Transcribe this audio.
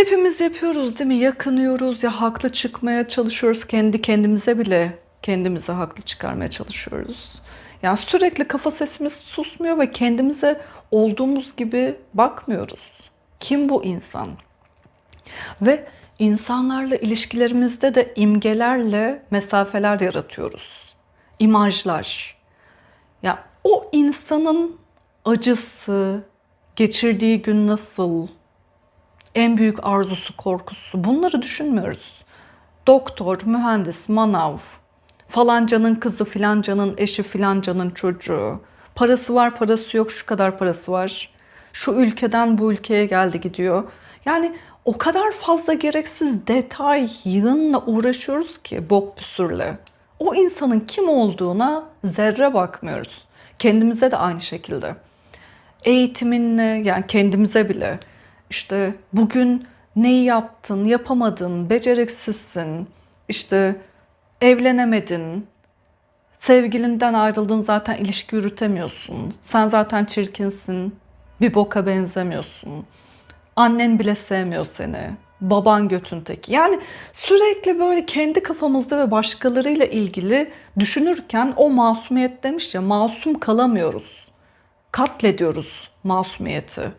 Hepimiz yapıyoruz değil mi? Yakınıyoruz ya haklı çıkmaya çalışıyoruz. Kendi kendimize bile kendimize haklı çıkarmaya çalışıyoruz. Yani sürekli kafa sesimiz susmuyor ve kendimize olduğumuz gibi bakmıyoruz. Kim bu insan? Ve insanlarla ilişkilerimizde de imgelerle mesafeler yaratıyoruz. İmajlar. Ya o insanın acısı, geçirdiği gün nasıl, en büyük arzusu, korkusu bunları düşünmüyoruz. Doktor, mühendis, manav, falancanın kızı, filancanın eşi, filancanın çocuğu. Parası var, parası yok, şu kadar parası var. Şu ülkeden bu ülkeye geldi gidiyor. Yani o kadar fazla gereksiz detay, yığınla uğraşıyoruz ki bok püsürle. O insanın kim olduğuna zerre bakmıyoruz. Kendimize de aynı şekilde. Eğitiminle yani kendimize bile işte bugün neyi yaptın, yapamadın, beceriksizsin, işte evlenemedin, sevgilinden ayrıldın zaten ilişki yürütemiyorsun, sen zaten çirkinsin, bir boka benzemiyorsun, annen bile sevmiyor seni, baban götün teki. Yani sürekli böyle kendi kafamızda ve başkalarıyla ilgili düşünürken o masumiyet demiş ya masum kalamıyoruz. Katlediyoruz masumiyeti.